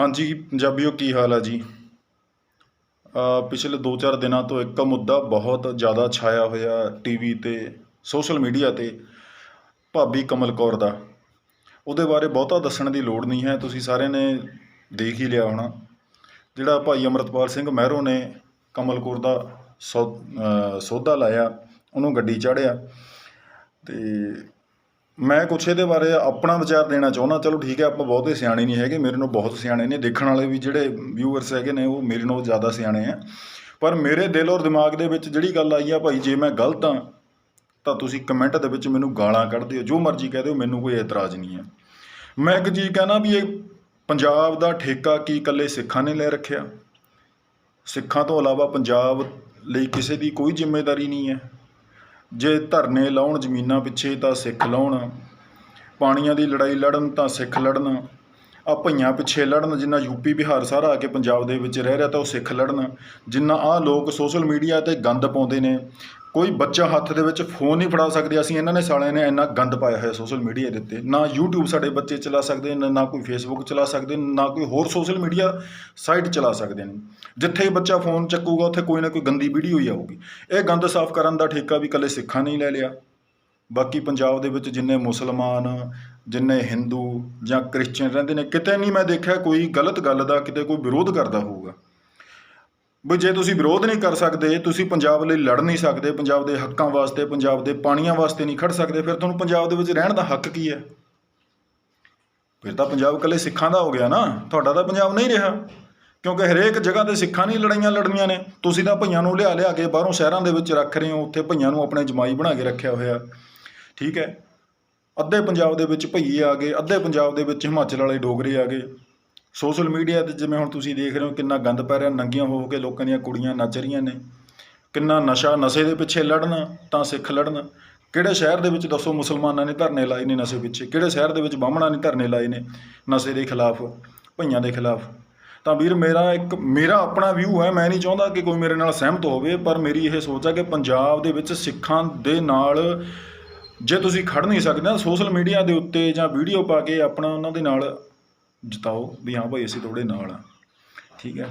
ਹਾਂਜੀ, ਪੰਜਾਬੀਓ, ਕੀ ਹਾਲ ਆ ਜੀ? ਪਿਛਲੇ 2-4 ਦਿਨਾਂ ਤੋਂ ਇੱਕ ਮੁੱਦਾ ਬਹੁਤ ਜ਼ਿਆਦਾ ਛਾਇਆ ਹੋਇਆ ਟੀਵੀ ਤੇ, ਸੋਸ਼ਲ ਮੀਡੀਆ ਤੇ ਭਾਬੀ ਕਮਲ ਕੌਰ ਦਾ। ਉਹਦੇ ਬਾਰੇ ਬਹੁਤਾ ਦੱਸਣ ਦੀ ਲੋੜ ਨਹੀਂ ਹੈ, ਤੁਸੀਂ ਸਾਰਿਆਂ ਨੇ ਦੇਖ ਹੀ ਲਿਆ ਹੋਣਾ। ਜਿਹੜਾ ਭਾਈ ਅਮਰਤਪਾਲ ਸਿੰਘ ਮਹਿਰੋ ਨੇ ਕਮਲ ਕੌਰ ਦਾ ਸੌ ਸੌਦਾ ਲਾਇਆ, ਉਹਨੂੰ ਗੱਡੀ ਚਾੜਿਆ ਤੇ ਮੈਂ ਕੁਛ ਇਹਦੇ ਬਾਰੇ ਆਪਣਾ ਵਿਚਾਰ ਦੇਣਾ ਚਾਹੁੰਦਾ। ਚਲੋ ਠੀਕ ਹੈ, ਆਪਾਂ ਬਹੁਤੇ ਸਿਆਣੇ ਨਹੀਂ ਹੈਗੇ, ਮੇਰੇ ਨਾਲੋਂ ਬਹੁਤ ਸਿਆਣੇ ਨੇ। ਦੇਖਣ ਵਾਲੇ ਵੀ ਜਿਹੜੇ ਵਿਊਅਰਸ ਹੈਗੇ ਨੇ, ਉਹ ਮੇਰੇ ਨਾਲੋਂ ਜ਼ਿਆਦਾ ਸਿਆਣੇ ਆ। ਪਰ ਮੇਰੇ ਦਿਲ ਔਰ ਦਿਮਾਗ ਦੇ ਵਿੱਚ ਜਿਹੜੀ ਗੱਲ ਆਈ ਆ ਭਾਈ, ਜੇ ਮੈਂ ਗਲਤ ਹਾਂ, ਤਾਂ ਤੁਸੀਂ ਕਮੈਂਟ ਦੇ ਵਿੱਚ ਮੈਨੂੰ ਗਾਲਾਂ ਕੱਢ ਦਿਓ। ਜੋ ਮਰਜ਼ੀ ਕਹਿ ਦਿਓ, ਮੈਨੂੰ ਕੋਈ ਇਤਰਾਜ਼ ਨਹੀਂ ਹੈ ਮੈਂ ਇੱਕ ਚੀਜ਼ ਕਹਿਣਾ ਵੀ ਇਹ ਪੰਜਾਬ ਦਾ ਠੇਕਾ ਕੀ ਇਕੱਲੇ ਸਿੱਖਾਂ ਨੇ ਲੈ ਰੱਖਿਆ? ਸਿੱਖਾਂ ਤੋਂ ਇਲਾਵਾ ਪੰਜਾਬ ਲਈ ਕਿਸੇ ਦੀ ਕੋਈ ਜ਼ਿੰਮੇਵਾਰੀ ਨਹੀਂ ਹੈ। ਜੇ ਧਰਨੇ ਲਾਉਣ ਜ਼ਮੀਨਾਂ ਪਿੱਛੇ ਤਾਂ ਸਿੱਖ ਲਾਉਣ, ਪਾਣੀਆਂ ਦੀ ਲੜਾਈ ਲੜਨ ਤਾਂ ਸਿੱਖ ਲੜਨ ਆ ਭਈਆਂ ਪਿੱਛੇ ਲੜਨ ਜਿੰਨਾ ਯੂਪੀ ਬਿਹਾਰ ਸਾਰਾ ਆ ਕੇ ਪੰਜਾਬ ਦੇ ਵਿੱਚ ਰਹਿ ਰਿਹਾ ਤਾਂ ਉਹ ਸਿੱਖ ਲੜਨ, ਜਿੰਨਾ ਆ ਲੋਕ ਸੋਸ਼ਲ ਮੀਡੀਆ ਤੇ ਗੰਦ ਪਾਉਂਦੇ ਨੇ ਕੋਈ ਬੱਚਾ ਹੱਥ ਦੇ ਵਿੱਚ ਫੋਨ ਨਹੀਂ ਫੜਾ ਸਕਦੇ, ਅਸੀਂ ਇਹਨਾਂ ਨੇ ਸਾਲਿਆਂ ਨੇ ਇੰਨਾ ਗੰਦ ਪਾਇਆ ਹੋਇਆ ਸੋਸ਼ਲ ਮੀਡੀਆ ਦੇ ਉੱਤੇ। ਨਾ YouTube ਸਾਡੇ ਬੱਚੇ ਚਲਾ ਸਕਦੇ ਨੇ, ਨਾ ਕੋਈ Facebook ਚਲਾ ਸਕਦੇ ਨੇ, ਨਾ ਕੋਈ ਹੋਰ ਸੋਸ਼ਲ ਮੀਡੀਆ ਸਾਈਟ ਚਲਾ ਸਕਦੇ ਨੇ। ਜਿੱਥੇ ਬੱਚਾ ਫੋਨ ਚੱਕੂਗਾ, ਉੱਥੇ ਕੋਈ ਨਾ ਕੋਈ ਗੰਦੀ ਵੀਡੀਓ ਹੀ ਆਊਗੀ। ਇਹ ਗੰਦ ਸਾਫ਼ ਕਰਨ ਦਾ ਠੇਕਾ ਵੀ ਇਕੱਲੇ ਸਿੱਖਾਂ ਨੇ ਲੈ ਲਿਆ। ਬਾਕੀ ਪੰਜਾਬ ਦੇ ਵਿੱਚ ਜਿੰਨੇ ਮੁਸਲਮਾਨ, ਜਿੰਨੇ ਹਿੰਦੂ ਜਾਂ ਕ੍ਰਿਸਚੀਅਨ ਰਹਿੰਦੇ ਨੇ, ਕਿਤੇ ਨਹੀਂ ਮੈਂ ਦੇਖਿਆ ਕੋਈ ਗਲਤ ਗੱਲ ਦਾ, ਕਿਤੇ ਕੋਈ ਵਿਰੋਧ ਕਰਦਾ ਹੋਊਗਾ। ਵੀ ਜੇ ਤੁਸੀਂ ਵਿਰੋਧ ਨਹੀਂ ਕਰ ਸਕਦੇ, ਤੁਸੀਂ ਪੰਜਾਬ ਲਈ ਲੜ ਨਹੀਂ ਸਕਦੇ, ਪੰਜਾਬ ਦੇ ਹੱਕਾਂ ਵਾਸਤੇ, ਪੰਜਾਬ ਦੇ ਪਾਣੀਆਂ ਵਾਸਤੇ ਨਹੀਂ ਖੜ ਸਕਦੇ, ਫਿਰ ਤੁਹਾਨੂੰ ਪੰਜਾਬ ਦੇ ਵਿੱਚ ਰਹਿਣ ਦਾ ਹੱਕ ਕੀ ਹੈ? ਫਿਰ ਤਾਂ ਪੰਜਾਬ ਇਕੱਲੇ ਸਿੱਖਾਂ ਦਾ ਹੋ ਗਿਆ ਨਾ, ਤੁਹਾਡਾ ਤਾਂ ਪੰਜਾਬ ਨਹੀਂ ਰਿਹਾ। ਕਿਉਂਕਿ ਹਰੇਕ ਜਗ੍ਹਾ ਤੇ ਸਿੱਖਾਂ ਨਹੀਂ ਲੜਾਈਆਂ ਲੜਨੀਆਂ ਨੇ। ਤੁਸੀਂ ਤਾਂ ਭਈਆਂ ਨੂੰ ਲਿਆ ਲਿਆ ਕੇ ਬਾਹਰੋਂ ਸ਼ਹਿਰਾਂ ਦੇ ਵਿੱਚ ਰੱਖ ਰਹੇ ਹੋ, ਉੱਥੇ ਭਈਆਂ ਨੂੰ ਆਪਣੇ ਜਮਾਈ ਬਣਾ ਕੇ ਰੱਖਿਆ ਹੋਇਆ। ਠੀਕ ਹੈ? ਅੱਧੇ ਪੰਜਾਬ ਦੇ ਵਿੱਚ ਭਈਏ ਆ ਗਏ, ਅੱਧੇ ਪੰਜਾਬ ਦੇ ਵਿੱਚ ਹਿਮਾਚਲ ਵਾਲੇ ਡੋਗਰੇ ਆ ਗਏ। ਸੋਸ਼ਲ ਮੀਡੀਆ ਤੇ ਜਿਵੇਂ ਹੁਣ ਤੁਸੀਂ ਦੇਖ ਰਹੇ ਹੋ ਕਿੰਨਾ ਗੰਦ ਪੈ ਰਿਹਾ, ਨੰਗੀਆਂ ਹੋ ਕੇ ਲੋਕਾਂ ਦੀਆਂ ਕੁੜੀਆਂ ਨੱਚ ਰਹੀਆਂ ਨੇ, ਕਿੰਨਾ ਨਸ਼ਾ ਨਸ਼ੇ ਦੇ ਪਿੱਛੇ ਲੜਨ ਤਾਂ ਸਿੱਖ ਲੜਨ, ਕਿਹੜੇ ਸ਼ਹਿਰ ਦੇ ਵਿੱਚ ਦੱਸੋ ਮੁਸਲਮਾਨਾਂ ਨੇ ਧਰਨੇ ਲਾਏ ਨੇ ਨਸ਼ੇ ਪਿੱਛੇ, ਕਿਹੜੇ ਸ਼ਹਿਰ ਦੇ ਵਿੱਚ ਬਾਹਮਣਾਂ ਨੇ ਧਰਨੇ ਲਾਏ ਨੇ ਨਸ਼ੇ ਦੇ ਖਿਲਾਫ, ਭਈਆਂ ਦੇ ਖਿਲਾਫ। ਤਾਂ ਵੀਰ ਮੇਰਾ ਇੱਕ, ਮੇਰਾ ਆਪਣਾ ਵਿਊ ਹੈ, ਮੈਂ ਨਹੀਂ ਚਾਹੁੰਦਾ ਕਿ ਕੋਈ ਮੇਰੇ ਨਾਲ ਸਹਿਮਤ ਹੋਵੇ, ਪਰ ਮੇਰੀ ਇਹ ਸੋਚ ਹੈ ਕਿ ਪੰਜਾਬ ਦੇ ਵਿੱਚ ਸਿੱਖਾਂ ਦੇ ਨਾਲ ਜੇ ਤੁਸੀਂ ਖੜ ਨਹੀਂ ਸਕਦੇ ਤਾਂ ਸੋਸ਼ਲ ਮੀਡੀਆ ਦੇ ਉੱਤੇ ਜਾਂ ਵੀਡੀਓ ਪਾ ਕੇ ਆਪਣਾ ਉਹਨਾਂ ਦੇ ਨਾਲ ਜਤਾਓ ਵੀ ਹਾਂ ਭਾਈ ਅਸੀਂ ਤੁਹਾਡੇ ਨਾਲ ਹਾਂ। ਠੀਕ ਹੈ।